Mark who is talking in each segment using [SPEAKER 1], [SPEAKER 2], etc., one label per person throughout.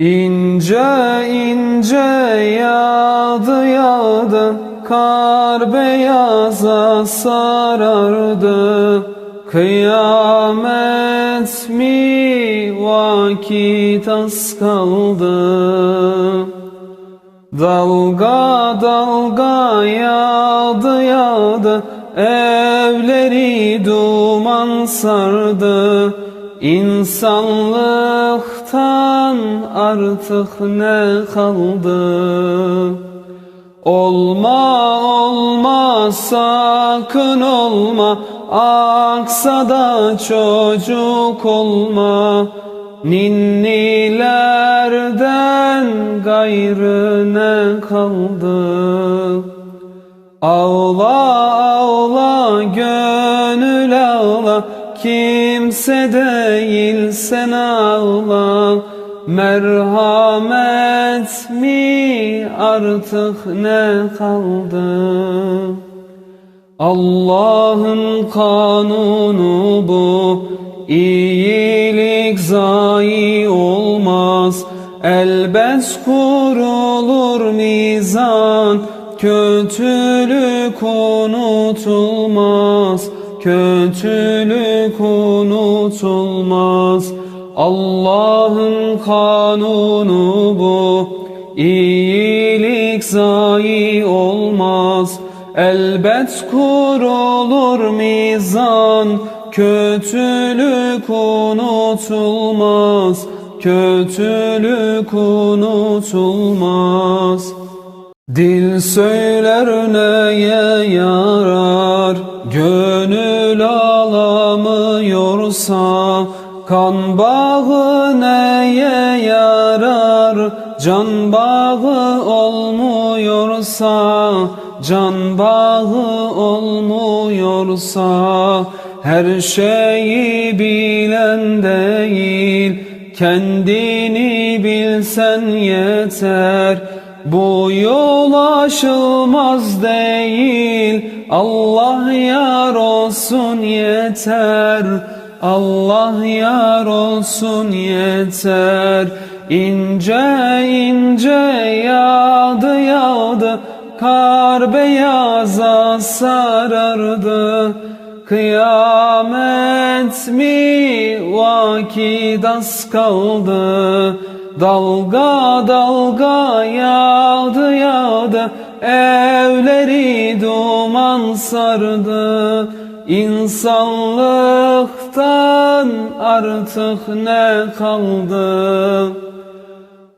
[SPEAKER 1] İnce ince yağdı yağdı Kar beyaza sarardı. Kıyamet mi vakit az kaldı? Dalga dalga yağdı yağdı Evleri duman sardı İnsanlıktan artık ne kaldı? Olma olma sakın olma. Aksa da çocuk olma. Ninnilerden gayrı ne kaldı? Ağla ağla ağla Kimse değil sen ağla. Merhamet mi artık ne kaldı? Allah'ın kanunu bu İyilik zayi olmaz. Elbet kurulur mizan Kötülük unutulmaz Kötülük unutulmaz Allah'ın kanunu bu. İyilik zayi olmaz. Elbet kurulur mizan. Kötülük unutulmaz Kötülük unutulmaz Dil söyler neye yarar alamıyorsa Kan bağı neye yarar. Can bağı olmuyorsa Can bağı olmuyorsa Her şeyi bilen değil Kendini bilsen yeter Bu yol aşılmaz değil. Allah yar olsun yeter. Allah yar olsun yeter. İnce ince yağdı yağdı. Kar beyaza sarardı. Kıyamet mi vakit az kaldı Dalga dalga yağdı yağdı. Evleri duman sardı. İnsanlıktan artık ne kaldı?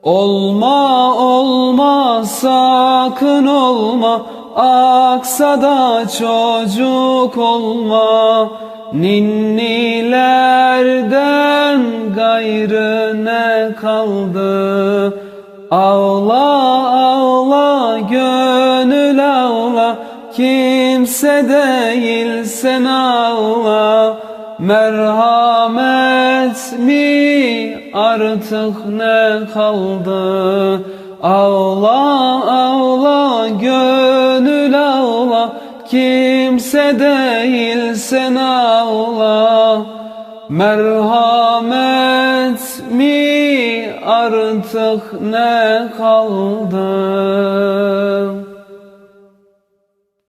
[SPEAKER 1] Olma olma sakın olma. Aksa da çocuk olma. Ninnilerden kaldı Ağla ağla gönül ağla. Kimse değil sen ağla. Merhamet mi artık ne kaldı? Ağla ağla gönül ağla. Kimse değil sen ağla. Merhamet artık ne kaldı?